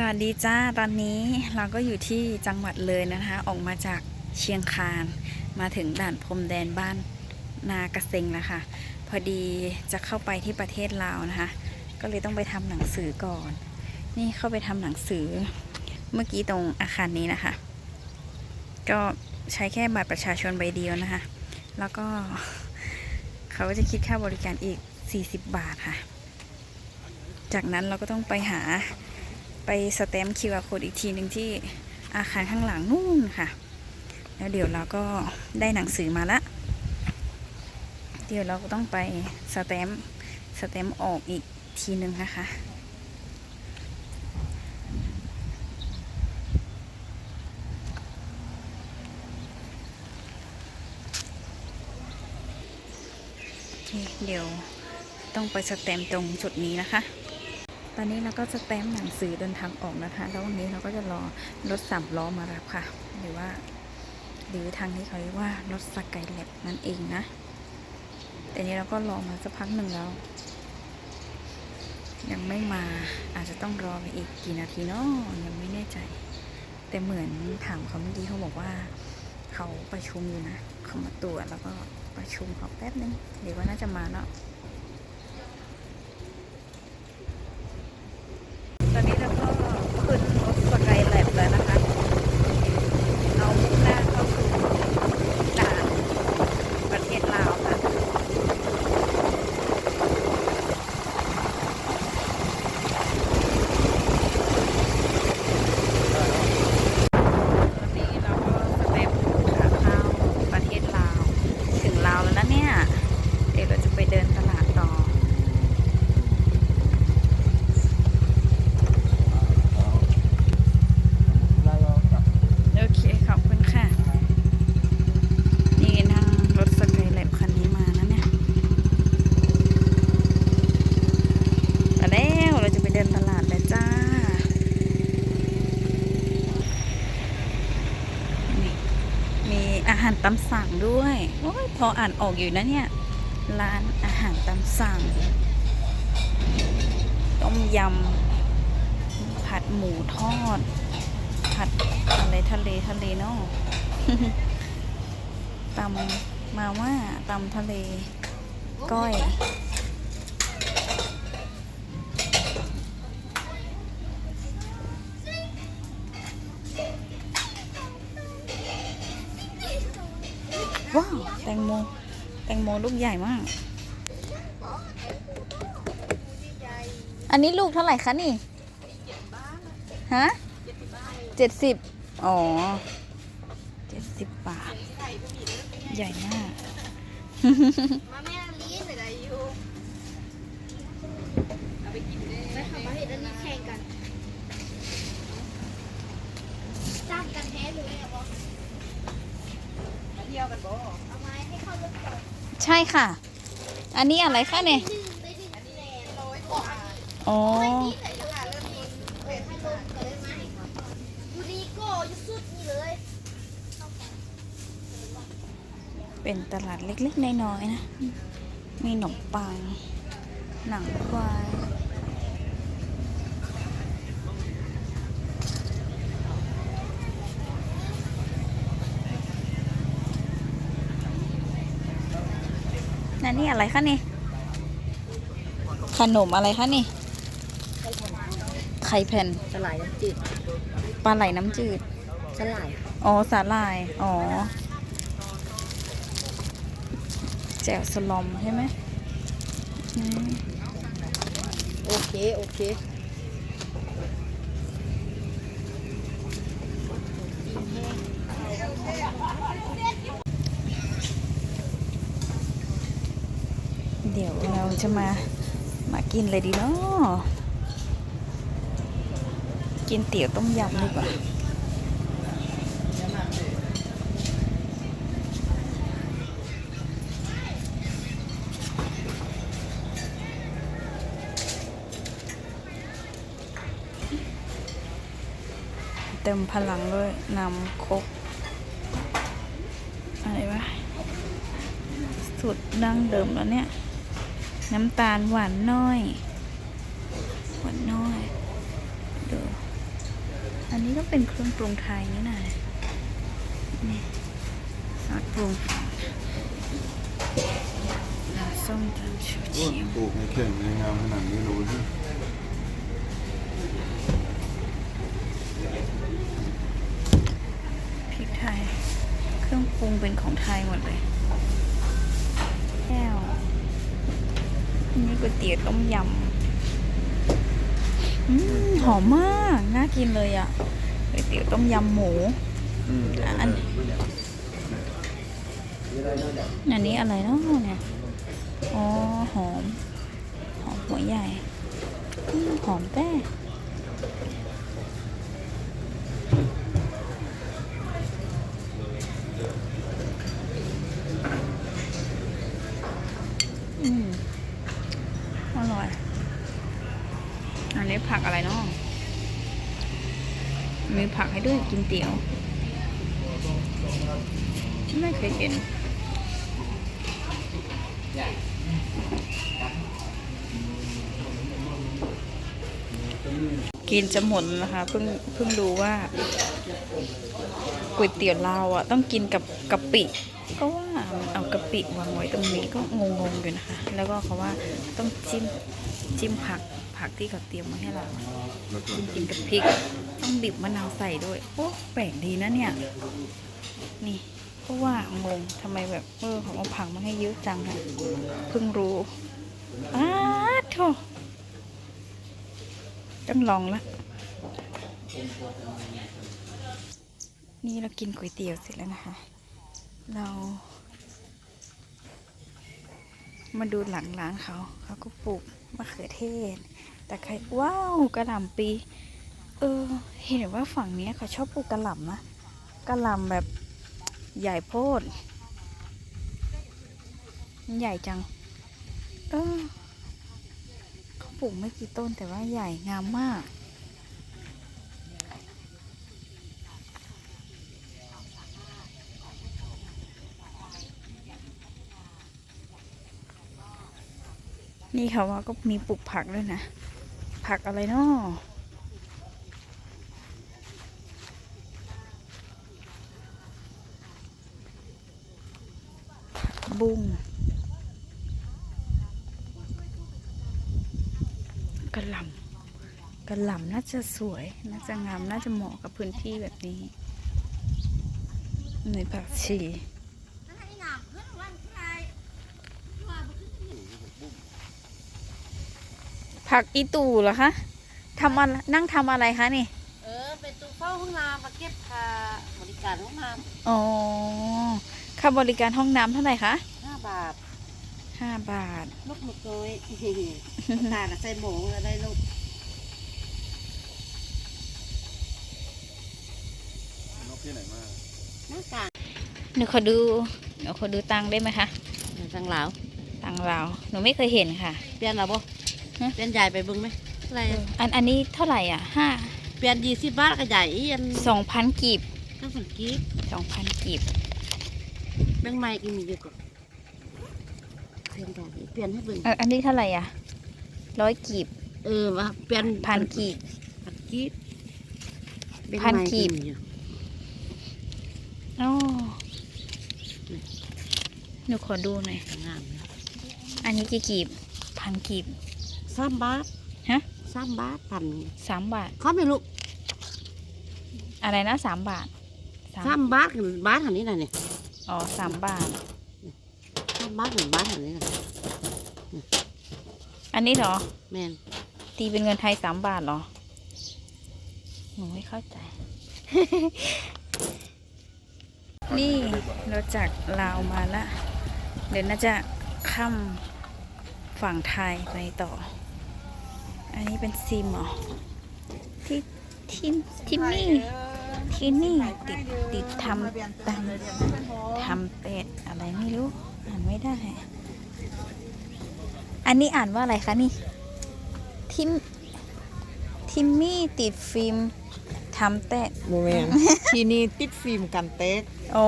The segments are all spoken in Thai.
สวัสดีจ้าตอนนี้เราก็อยู่ที่จังหวัดเลยนะคะ ออกมาจากเชียงคาน มาถึงด่านพรมแดนบ้านนากระเซงแล้วค่ะ พอดีจะเข้าไปที่ประเทศลาวนะคะ ก็เลยต้องไปทำหนังสือก่อน นี่เข้าไปทำหนังสือเมื่อกี้ตรงอาคารนี้นะคะ ก็ใช้แค่บัตรประชาชนใบเดียวนะคะ แล้วก็เขาก็จะคิดค่าบริการอีก 40 บาทค่ะ จากนั้นเราก็ต้องไปหา ไปสแตมป์ QR code อีกทีหนึ่งที่อาคารข้างหลังนู่นค่ะ แล้วเดี๋ยวเราก็ได้หนังสือมาละ เดี๋ยวเราก็ต้องไปสแตมป์สแตมป์ออกอีกทีหนึ่งนะคะเคเดี๋ยวต้องไปสแตมป์ตรงจุดนี้นะคะ ตอนนี้เราก็สแตมป์หนังสือเดินทางออกนะคะ แล้ววันนี้เราก็จะรอรถสามล้อมารับค่ะ หรือว่า หรือทางที่เขาเรียกว่ารถสกายแลบนั่นเองนะ แต่นี้เราก็รอมาสักพักหนึ่งแล้ว ยังไม่มาอาจจะต้องรอไปอีกกี่นาทีเนาะยังไม่แน่ใจ แต่เหมือนถามเขาเมื่อกี้เขาบอกว่า เขาประชุมอยู่นะเขามาตรวจแล้วก็ประชุมเขาแป๊บนึงเดี๋ยวว่าน่าจะมาเนาะ ตอนนี้เราก็ขึ้นรถสกายแลบแล้วนะคะ เอามุ่งหน้าเข้าสู่ด่านประเทศลาวค่ะ ตอนนี้เราก็สเต็ปขาเข้าประเทศลาว ถึงลาวแล้วนะเนี่ย เดี๋ยวเราจะไปเดินตลาดต่อ โอเค ขอบคุณค่ะ นี่นั่งรถสกายแลบคันนี้มานะเนี่ยมาแล้วเราจะไปเดินตลาดแล้วจ้า นี่มีอาหารตามสั่ง ด้วยโอ้ยพออ่านออกอยู่นะเนี่ย ร้านอาหารตามสั่ง ต้มยำ ผัดหมูทอด ผัดอะไรทะเลทะเลเนาะตำมาว่าตำทะเล ก้อย โม แตงโมลูกใหญ่มาก อันนี้ลูกเท่าไหร่คะนี่ฮะเจ็ดสิบอ๋อเจ็ดสิบบาท ใหญ่มากมาแม่ลีนอะไรอยู่เอาไปกินได้ไม่ทำมาเห็นอันนี้แข่งกันจ้างกันแท้เลยอะบอสมาเที่ยวกันบ่เอาไม้ ใช่ค่ะ อันนี้อะไรคะเนี่ยหนึ่งได้หนึ่งแสนร้อยกว่าอ๋อนี่ไหนราคาเริ่มต้นเป็นตลาดเล็กๆน้อยๆนะ มีขนมปัง หนังควาย นั่นนี่อะไรคะนี่ ขนมอะไรคะนี่ ไข่แผ่นสลายน้ำจืดปลาไหลน้ำจืด สลาย อ๋อ สาหร่าย อ๋อ แจ่วสลอมใช่ไหมอืมโอเค โอเค เดี๋ยวเราจะมามากินเลยดีเนาะกินเตี๋ยวต้มยำดีกว่าเติมพลังด้วยนำครกอะไรวะสุดดั้งเดิมแล้วเนี่ย น้ำตาลหวานน้อย หวานน้อยดูนนี้ก็เป็นเครื่องปรุงไทยนี่นะนี่ซอสปรุงน้ำส้มตำชูโอ้ชีปลูกในเข่งในงามขนาดนี้รู้ที่พริกไทย เครื่องปรุงเป็นของไทยหมดเลยแก้วอันนี่ ก๋วยเตี๋ยวต้มยำอืมหอมมากน่ากินเลยอะก๋วยเตี๋ยวต้มยำหมูอันอันนี้อะไรเนาะเนี่ยอ๋อหอม หอมหัวใหญ่อืมหอมแต้ ให้ด้วยกินเตี๋ยวไม่เคยกินกินจะหมดนะคะเพิ่งเพิ่งรู้ว่าก๋วยเตี๋ยวลาวอะต้องกินกับกะปิ ก็ว่าเอากะปิวางไว้ตรงนี้ก็งงๆอยู่นะคะ แล้วก็เขาว่าต้องจิ้มจิ้มผักผักที่เขาเตรียมมาให้เราแล้วก็กินกับพริก ต้องบีบมะนาวใส่ด้วยโอ้แปลกดีนะเนี่ย นี่ก็ว่างงทำไมแบบเออของเอาผักมาให้เยอะจังอะเพิ่งรู้อ้าโถต้องลองละนี่เรากินก๋วยเตี๋ยวเสร็จแล้วนะคะ เรา มาดูหลังร้านเขา เขาก็ปลูกมะเขือเทศ แต่ใครว้าวกระหล่ำปี เออ เห็นว่าฝั่งนี้เขาชอบปลูกกระหล่ำนะกระหล่ำแบบใหญ่โพดใหญ่จัง เออเขาปลูกไม่กี่ต้นแต่ว่าใหญ่งามมาก นี่เขาว่าก็มีปลูกผักด้วยนะ ผักอะไรเนาะบุ้งกระหล่ำกระหล่ำน่าจะสวย น่าจะงาม น่าจะเหมาะกับพื้นที่แบบนี้ในผักชี ผักอีตู่เหรอคะทำอะไรนั่งทำอะไรคะนี่ เออ เป็นตู้เฝ้าห้องน้ำมาเก็บค่าบริการห้องน้อ๋อ ค่าบริการห้องน้ำเท่าไหร่คะำห้าบาทห้าบาท ลูกหมึกน้อย ตาใส่หมูแล้วได้ลูกนกที่ไหนมาหน้ากากหนูขอดู หนูขอดูตังค์ได้ไหมคะ จังหลาวตังค์เรา หนูไม่เคยเห็นค่ะ เปลี่ยนหรอบ่ฮะ เปลี่ยนใหญ่ไปเบึงไหมอะไรอันอันนี้เท่าไหร่อะห้าเปลี่ยนยี่สิบบาทก็ใหญ่อีอันสองพันกีบก็สังกีบสองพันกีบแบงค์ใหม่กินมีเยอะกว่าเปลี่ยนใหญ่เปลี่ยนให้เบิ่งอันอันนี้เท่าไหร่อะร้อยกีบเออว่าเปลี่ยนพันกีบ พันกีบแบงค์พันใหม่กีบ มีอยู่อ๋อหนูขอดูหน่อยงามเลยอันนี้กี่กีบพันกีบ สามบาทฮะสามบาทพันสามบาทเขาไม่ลูกอะไรนะสามบาทสามสามบาทกับบาทอันนี้น่ะเนี่ยอ๋อสามบาทสามบาทกับบาทอันนี้น่ะอันนี้เหรอแม่นตีเป็นเงินไทยสามบาทเหรอหนูไม่เข้าใจ นี่เราจากลาวมาละ เดี๋ยวน่าจะข้ามฝั่งไทยไปต่อ อันนี้เป็นซิมเหรอที่ที่ที่นี่ที่นี่ติดติดทำตามทำเป็ดอะไรไม่รู้ อ่านไม่ได้ อันนี้อ่านว่าอะไรคะนี่ทิมทิมมี่ติดฟิล์มทำแต่โมเมนที่นี่ติดฟิล์มกันเต๊กโอ้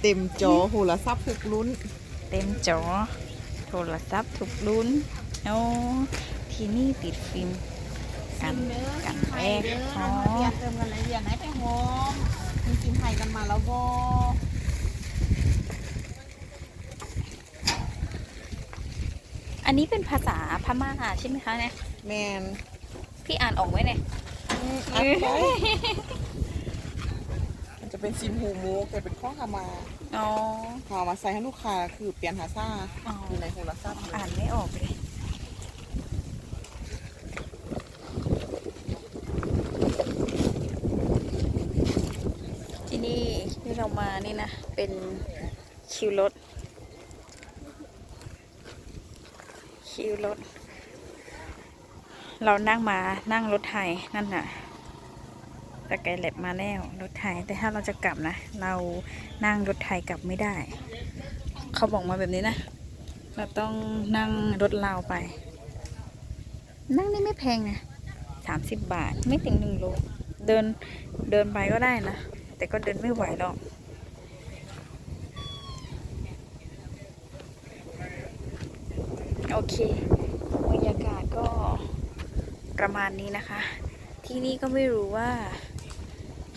เต็มจอโหระซับทุกลุ้นเต็มจอโทรศัพท์ถูกลุ้นโอ้ ที่นี่ติดฟิล์มกันกันไทแรยกเด้ออ๋อนะคะเรียนเติมกันเลยเรียนไหนไปหอมมีกินไทยกันมาแล้วบ่อันนี้เป็นภาษาพม่าใช่ไหมคะเนี่ยแมนพี่อ่านออกไหมเนี่ยอืมอัดไว้มันจะเป็นซิมหูมูกแต่เป็นข้อคามาอ๋อพอมาใส่ให้ลูกค้าคือเปลี่ยนหาซ่าอ๋ออยู่ในโทรศัพท์เลยอ่านไม่ออกเลย ที่นี่ที่ เรามานี่นะ เป็นคิวรถ คิวรถ เรานั่งมานั่งรถไทยนั่นน่ะต่ไกลแลบมาแล้วรถไทยแต่ถ้าเราจะกลับนะ เรานั่งรถไทยกลับไม่ได้ เขาบอกมาแบบนี้นะ เราต้องนั่งรถลาวไป นั่งนี่ไม่แพงนะสามสิบบาทไม่ถึงหนึ่งโลเดินเดินไปก็ได้นะ แต่ก็เดินไม่ไหวหรอกโอเคบรรยากาศก็ประมาณนี้นะคะ ที่นี่ก็ไม่รู้ว่า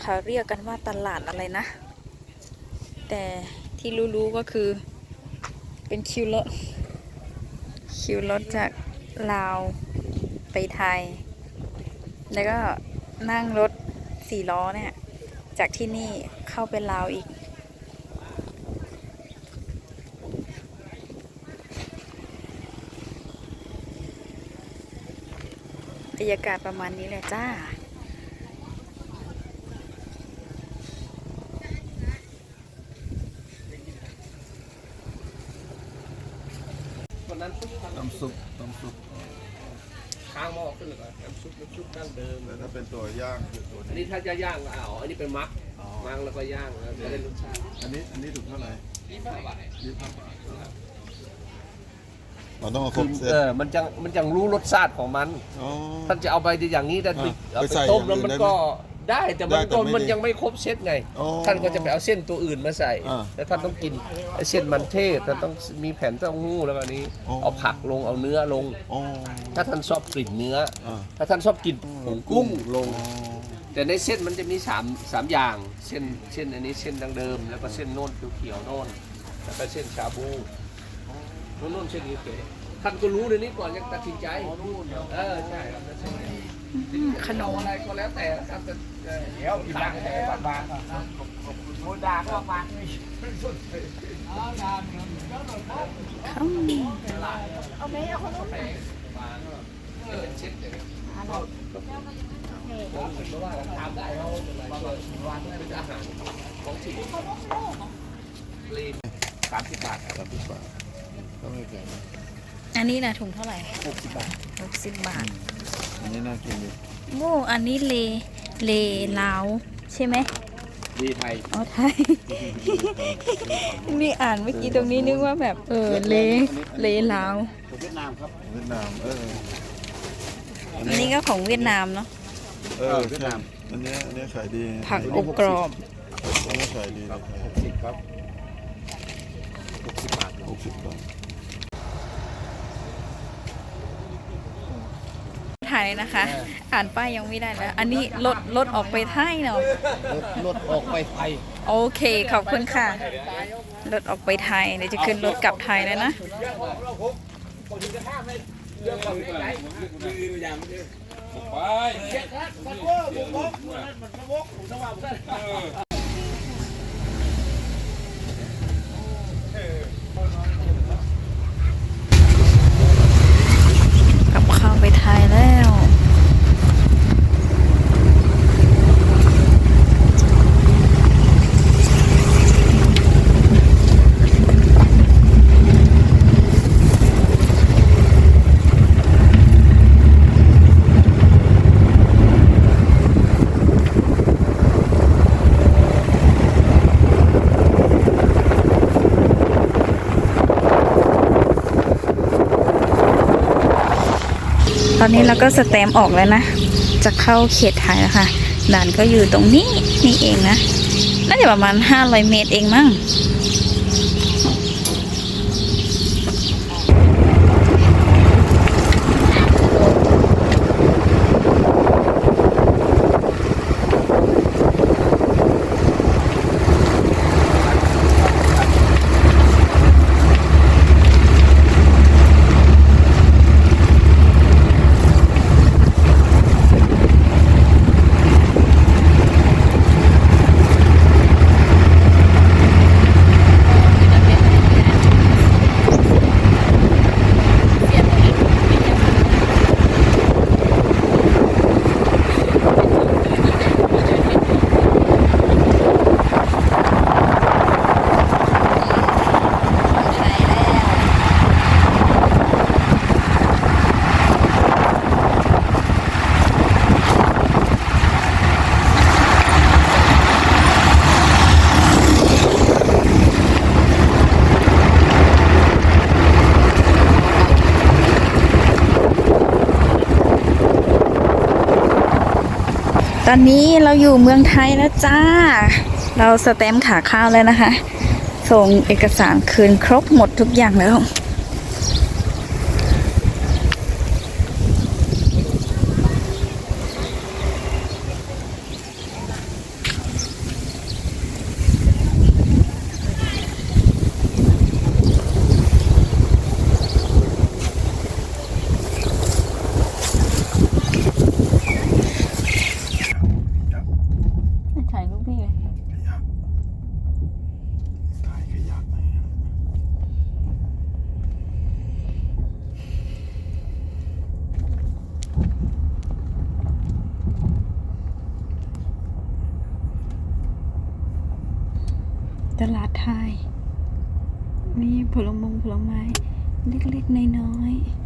เขาเรียกกันว่าตลาดอะไรนะ แต่ที่รู้ๆก็คือเป็นคิวรถคิวรถจากลาวไปไทย แล้วก็นั่งรถสี่ล้อเนี่ย จากที่นี่เข้าไปลาวอีก บรรยากาศประมาณนี้แหละจ้าน้ำซุปน้ำซุป ค้างหม้อขึ้นเลยก่อนน้ำซุปน้ำซุปดั้งเดิมแต่ถ้าเป็นตัวย่างคือตัวอันนี้นี้ถ้าจะย่างก็เอาอันนี้เป็นมักอ๋อมักแล้วก็ย่างแล้วจะได้รสชาติอันนี้อันนี้ถูกเท่าไหร่ยี่สิบห้าบาทยี่สิบห้าบาทเราต้องเอาครคืบอเซตเออมันจังมันจังรู้รสชาติของมัน อ๋อ ท่านจะเอาไปอย่างนี้แต่อ่าเอาไปไปใส่ต้มอแล้วย่างอื่นมันได้ไหม ก็ ได้แต่มันได้แต่ก็ไม่มันดียังไม่ครบเซตไง อ๋อท่านก็จะไปเอาเส้นตัวอื่นมาใส่ อ่าแล้วท่านต้องกินไอ้เส้นมันเทศท่านต้องมีแผ่นเต้าหู้แล้วก็อันนี้ อ๋อ เอาผักลงเอาเนื้อลง อ๋อ ถ้าท่านชอบกลิ่นเนื้ออ่าถ้าท่านชอบกินผงกุ้งลงอ๋อแต่ในเส้นมันจะมีสามสามอย่าง เส้นเส้นอันนี้เส้นดังเดิม แล้วก็เส้นโน้นเขียวๆโน้นแล้วก็เส้นชาบูโน้นโน้นเส้นนี้เก๋ท่านก็รู้ในนี้ก่อนยังตัดสินใจเออใช่ครับแล้วเส้นนี้ ขนมอะไรก็แล้วแต่ครับแต่เดี๋ยวกินได้แต่บานบานอืมเออเช็ดเลยผมคิดว่าถามได้เขาเป็นอาหารของถิ่นลีนสามสิบบาทสามสิบบาทก็ไม่แพงอันนี้นะถุงเท่าไหร่หกสิบบาทหกสิบบาท อันนี้น่ากินดีโอ้อันนี้เล เลลาวใช่ไหมดีไทยอ๋อไทย นี่อ่านเมื่อกี้ตรงนี้นึกว่าแบบเออเล เลลาว เวียดนามครับ เวียดนามเอออันนี้ก็ของเวียดนามเนาะ เออเวียดนาม อันเนี้ยอันเนี้ยขายดีผักอบกรอบ อันนี้ขายดีเลยหกสิบครับหกสิบบาท หกสิบบาท ถ่ายเลยนะคะ อ่านป้ายยังไม่ได้แล้ว อันนี้รถรถออกไปไทยเนาะรถออกไปไทยโอเคขอบคุณค่ะรถออกไปไทยเดี๋ยวจะขึ้นรถกลับไทยแล้วนะกลับเข้าไปไทยแล้ว ต อนนี้เราก็สแตมออกแล้วนะ จะเข้าเขตไทยแล้วค่ะ ด่านก็อยู่ตรงนี้นี่เองนะ น่าจะประมาณ 500 เมตรเองมั้ง ต อนนี้เราอยู่เมืองไทยแล้วจ้า เราสแตมป์ขาข้าวแล้วนะคะ ส่งเอกสารคืนครบหมดทุกอย่างแล้ว ตลาดไทย มีผลมงผลไม้ เล็กๆน้อยๆ